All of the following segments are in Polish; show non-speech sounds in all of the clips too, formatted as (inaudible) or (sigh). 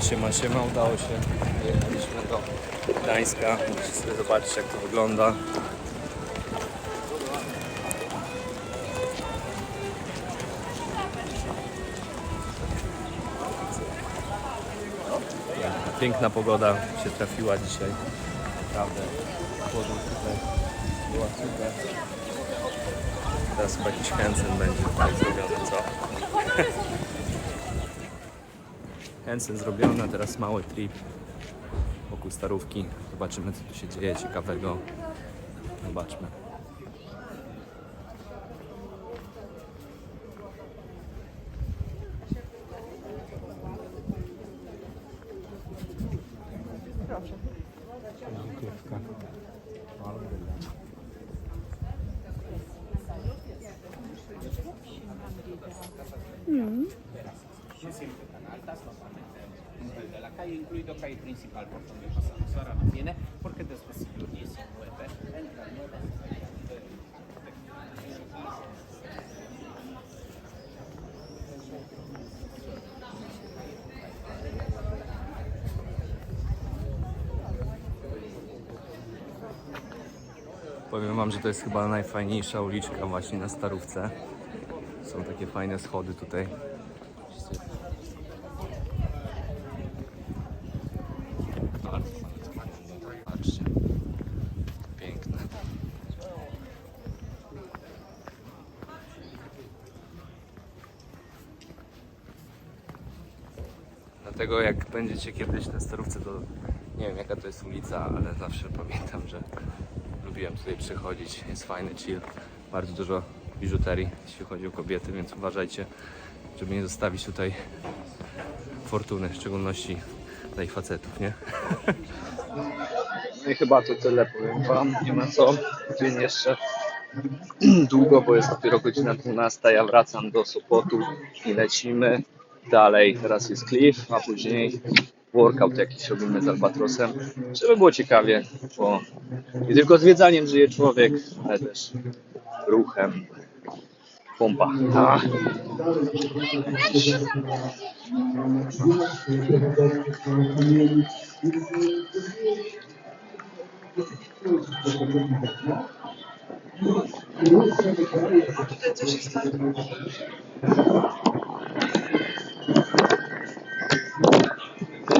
Siema, siema, udało się. Jechaliśmy do Gdańska. Sobie zobaczyć jak to wygląda. Piękna, pogoda się trafiła dzisiaj. Naprawdę. Podróż tutaj była super. Teraz chyba jakiś Hansen będzie tutaj zrobiony, co? (laughs) Hansen zrobiony, a teraz mały trip wokół starówki. Zobaczymy co tu się dzieje ciekawego. Zobaczmy. de calle, incluido principal por donde pasamos. Ahora no viene porque después entra Powiem wam, że to jest chyba najfajniejsza uliczka właśnie na Starówce. Są takie fajne schody tutaj. Bardzo, bardzo fajne. Patrzcie. Piękne. Dlatego jak będziecie kiedyś na Starówce, to nie wiem jaka to jest ulica, ale zawsze pamiętam, że lubiłem tutaj przychodzić. Jest fajny chill, bardzo dużo biżuterii, jeśli chodzi o kobiety, więc uważajcie, żeby nie zostawić tutaj fortuny, w szczególności dla ich facetów, nie? No i chyba to tyle, powiem wam, nie ma co. Dzień jeszcze (clears throat) długo, bo jest dopiero godzina 12, ja wracam do Sopotu i lecimy dalej. Teraz jest Cliff, a później workout jakiś robimy z Albatrosem, żeby było ciekawie, bo nie tylko zwiedzaniem żyje człowiek, ale też ruchem. Pompa. A.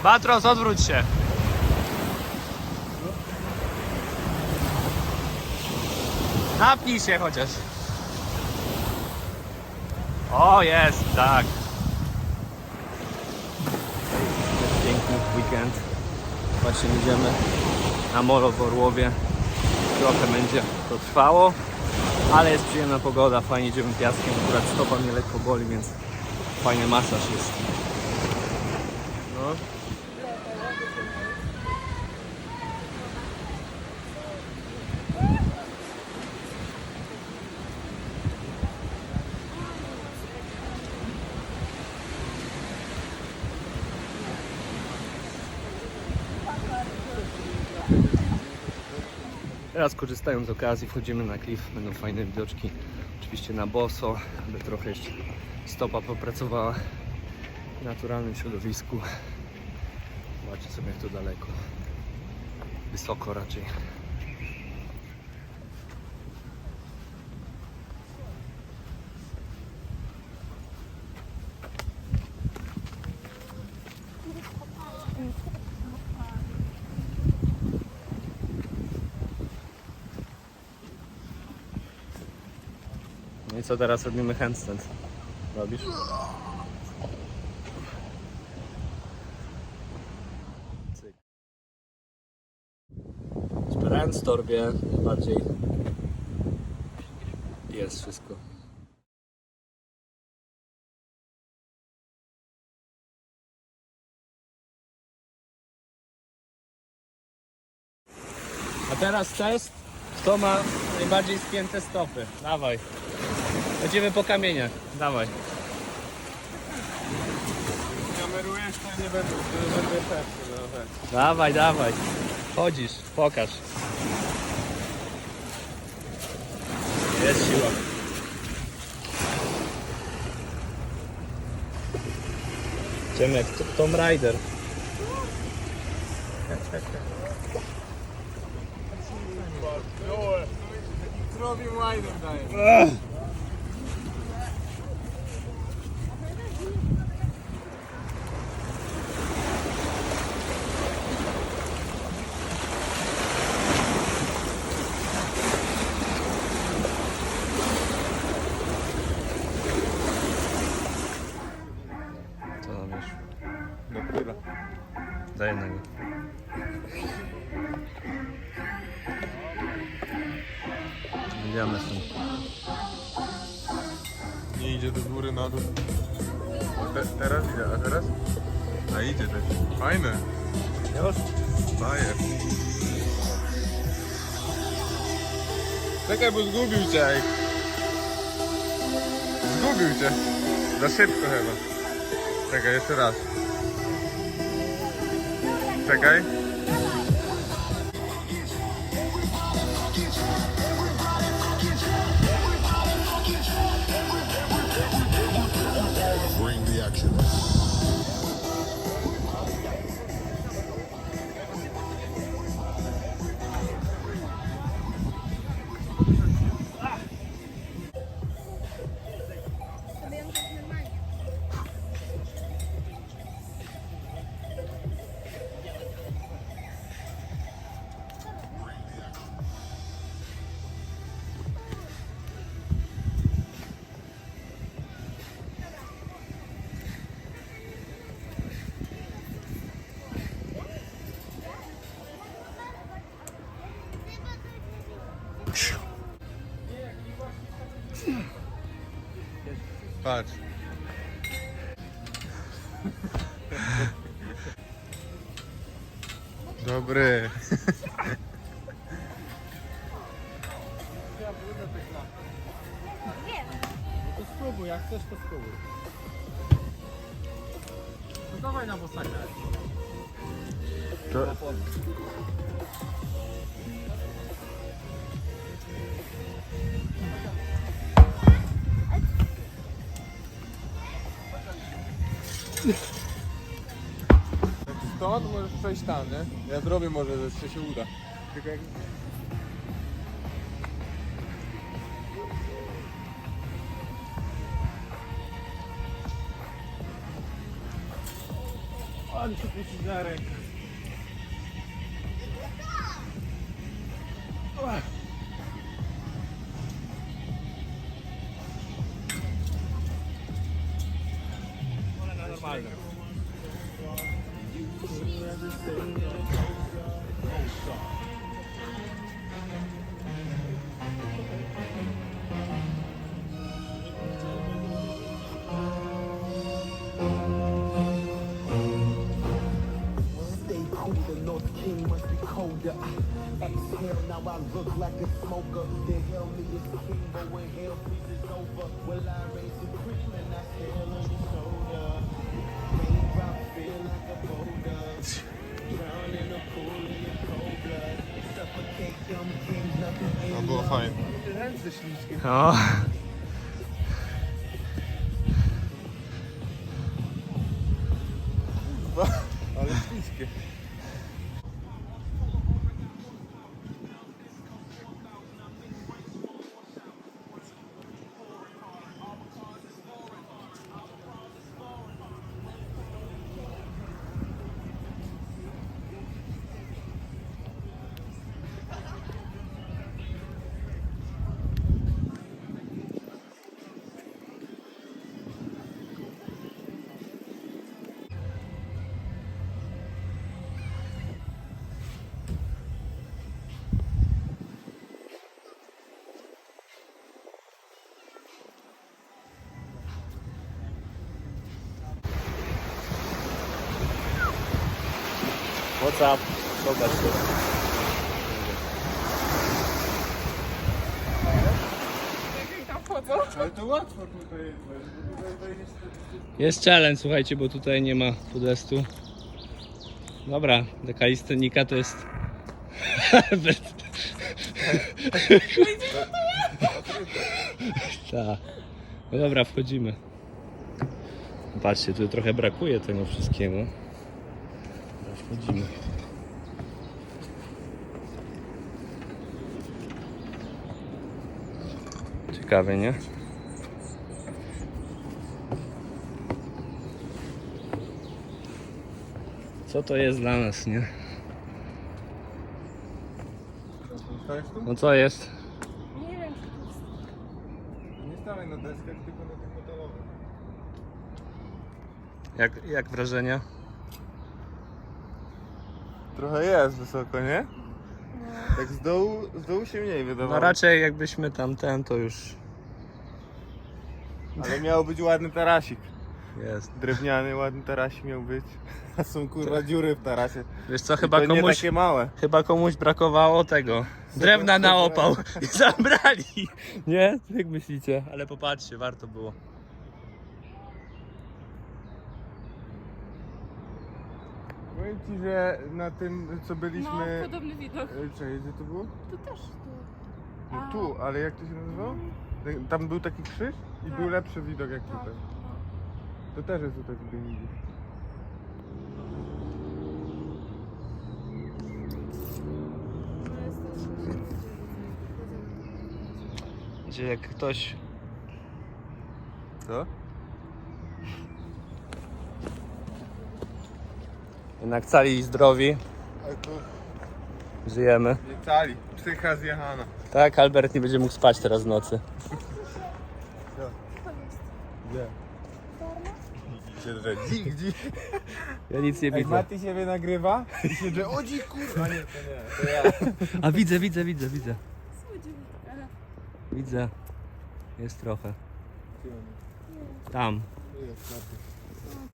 Albatros, odwróć się. Napnij się chociaż. O, jest, tak. Piękny weekend. Właśnie jedziemy na molo w Orłowie. Trochę będzie to trwało, ale jest przyjemna pogoda, fajnie idziemy piaskiem. Akurat stopa mnie lekko boli, więc fajny masaż jest. No. Teraz korzystając z okazji wchodzimy na klif, będą fajne widoczki, oczywiście na boso, aby trochę jeszcze stopa popracowała w naturalnym środowisku. Zobaczcie sobie jak to daleko, wysoko raczej. No i co teraz robimy handstand? Robisz? Trendstorfie bardziej jest wszystko. A teraz test, kto ma najbardziej spięte stopy. Dawaj. Będziemy po kamieniach. Dawaj. Kamerujesz, to nie będę, nie będę pewny. No, tak. Dawaj, dawaj. Chodzisz, pokaż. Jest siła. Idziemy jak Tom Rider. Robi łajnem daje. Nie idzie do góry, na dół. Te, teraz idzie, a teraz? A idzie też. Fajne. Już? Daje. Czekaj, bo zgubił cię. ej. Zgubił cię. Za szybko chyba. Czekaj, jeszcze raz. Czekaj. Patrz. Dobry. To spróbuj, jak chcesz to spróbuj. No dawaj na bosaka. To... Stąd możesz przejść tam, nie? Ja zrobię może, że się uda. Tylko jak... On się puści za rękę. King must be colder. Exhale, now I look like a smoker. The hell me is king, but when hell freezes over, 啊 What's up? Zobacz to. Ale to łatwo tutaj jest, bo tutaj wejdziesz Jest challenge, słuchajcie, bo tutaj nie ma podestu. Dobra, taka listenika to jest... (laughs) Tak. No dobra, wchodzimy. Patrzcie, tu trochę brakuje tego wszystkiego. Wchodzimy. Ciekawe, nie? Co to jest dla nas, nie? No co jest? Nie stawaj na deskach, tylko na tych metalowych. Jak, jak wrażenia? Trochę jest wysoko, nie? Tak z dołu, z dołu się mniej wydawało. No raczej jakbyśmy tam ten, to już Ale miał być ładny tarasik. jest. Drewniany, ładny tarasik miał być. (laughs) A są kurwa dziury w tarasie. Wiesz co, I chyba to nie komuś, takie małe. chyba komuś brakowało tego. Drewna na opał i (laughs) zabrali. Nie? Jak myślicie? Ale popatrzcie, warto było. Powiem ci, że na tym co No, byliśmy... podobny widok. E, Czekaj, gdzie to było? Tu też, tu. No A. tu, ale jak to się nazywało? Tam był taki krzyż i Tak. był lepszy widok jak Tak. tutaj. no. To też jest tutaj w Gdyni. Też- Gdzie jak ktoś Co? Jednak cali i zdrowi, A tu żyjemy. nie cali. Psycha zjechana. Tak, Albert nie będzie mógł spać teraz w nocy. Gdzie? Się drze. Dzik, dzik. Ja nic nie widzę. Mati siebie nagrywa i się drze. O dzik, kurwa. Nie, to nie, to ja. A widzę, widzę, widzę, widzę. Widzę. Jest trochę. Tam. Jest, Mati.